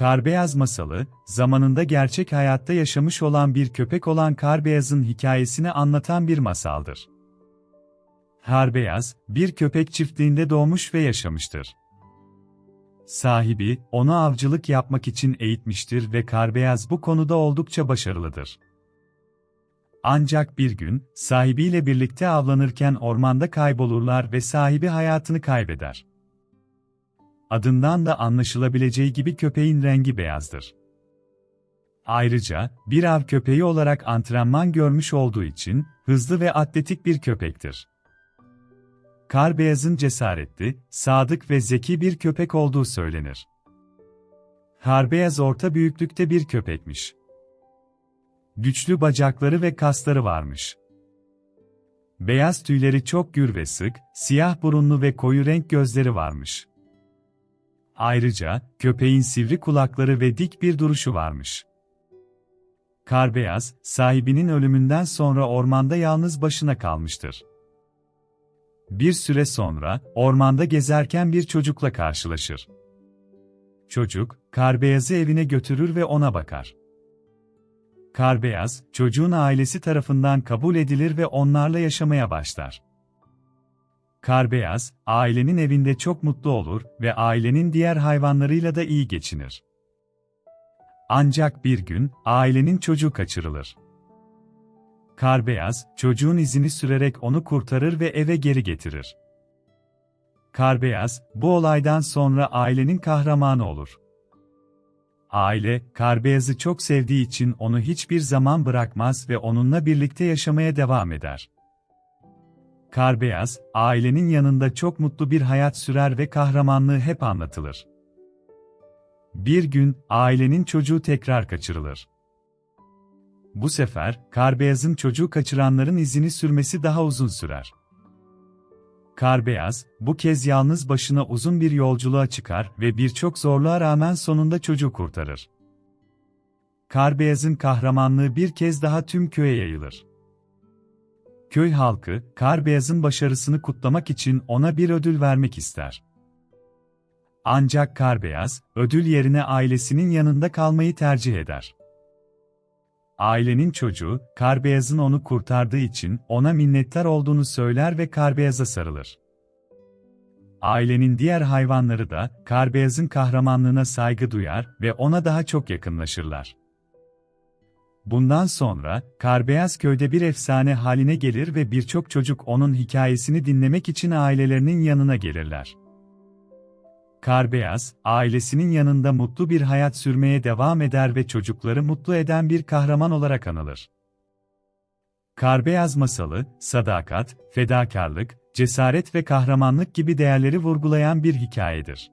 Karbeyaz masalı, zamanında gerçek hayatta yaşamış olan bir köpek olan Karbeyaz'ın hikayesini anlatan bir masaldır. Karbeyaz, bir köpek çiftliğinde doğmuş ve yaşamıştır. Sahibi, onu avcılık yapmak için eğitmiştir ve Karbeyaz bu konuda oldukça başarılıdır. Ancak bir gün, sahibiyle birlikte avlanırken ormanda kaybolurlar ve sahibi hayatını kaybeder. Adından da anlaşılabileceği gibi köpeğin rengi beyazdır. Ayrıca, bir av köpeği olarak antrenman görmüş olduğu için, hızlı ve atletik bir köpektir. Kar beyazın cesaretli, sadık ve zeki bir köpek olduğu söylenir. Kar beyaz orta büyüklükte bir köpekmiş. Güçlü bacakları ve kasları varmış. Beyaz tüyleri çok gür ve sık, siyah burunlu ve koyu renk gözleri varmış. Ayrıca, köpeğin sivri kulakları ve dik bir duruşu varmış. Karbeyaz, sahibinin ölümünden sonra ormanda yalnız başına kalmıştır. Bir süre sonra, ormanda gezerken bir çocukla karşılaşır. Çocuk, Karbeyaz'ı evine götürür ve ona bakar. Karbeyaz, çocuğun ailesi tarafından kabul edilir ve onlarla yaşamaya başlar. Karbeyaz, ailenin evinde çok mutlu olur ve ailenin diğer hayvanlarıyla da iyi geçinir. Ancak bir gün, ailenin çocuğu kaçırılır. Karbeyaz, çocuğun izini sürerek onu kurtarır ve eve geri getirir. Karbeyaz, bu olaydan sonra ailenin kahramanı olur. Aile, Karbeyaz'ı çok sevdiği için onu hiçbir zaman bırakmaz ve onunla birlikte yaşamaya devam eder. Karbeyaz, ailenin yanında çok mutlu bir hayat sürer ve kahramanlığı hep anlatılır. Bir gün, ailenin çocuğu tekrar kaçırılır. Bu sefer, Karbeyaz'ın çocuğu kaçıranların izini sürmesi daha uzun sürer. Karbeyaz, bu kez yalnız başına uzun bir yolculuğa çıkar ve birçok zorluğa rağmen sonunda çocuğu kurtarır. Karbeyaz'ın kahramanlığı bir kez daha tüm köye yayılır. Köy halkı, Karbeyaz'ın başarısını kutlamak için ona bir ödül vermek ister. Ancak Karbeyaz, ödül yerine ailesinin yanında kalmayı tercih eder. Ailenin çocuğu, Karbeyaz'ın onu kurtardığı için ona minnettar olduğunu söyler ve Karbeyaz'a sarılır. Ailenin diğer hayvanları da, Karbeyaz'ın kahramanlığına saygı duyar ve ona daha çok yakınlaşırlar. Bundan sonra, Karbeyaz köyde bir efsane haline gelir ve birçok çocuk onun hikayesini dinlemek için ailelerinin yanına gelirler. Karbeyaz, ailesinin yanında mutlu bir hayat sürmeye devam eder ve çocukları mutlu eden bir kahraman olarak anılır. Karbeyaz masalı, sadakat, fedakarlık, cesaret ve kahramanlık gibi değerleri vurgulayan bir hikayedir.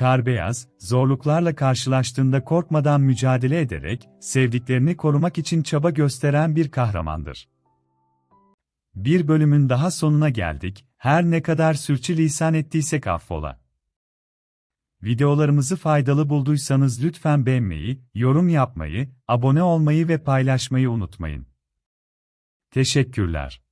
Karbeyaz, zorluklarla karşılaştığında korkmadan mücadele ederek, sevdiklerini korumak için çaba gösteren bir kahramandır. Bir bölümün daha sonuna geldik, her ne kadar sürçülisan ettiysek affola. Videolarımızı faydalı bulduysanız lütfen beğenmeyi, yorum yapmayı, abone olmayı ve paylaşmayı unutmayın. Teşekkürler.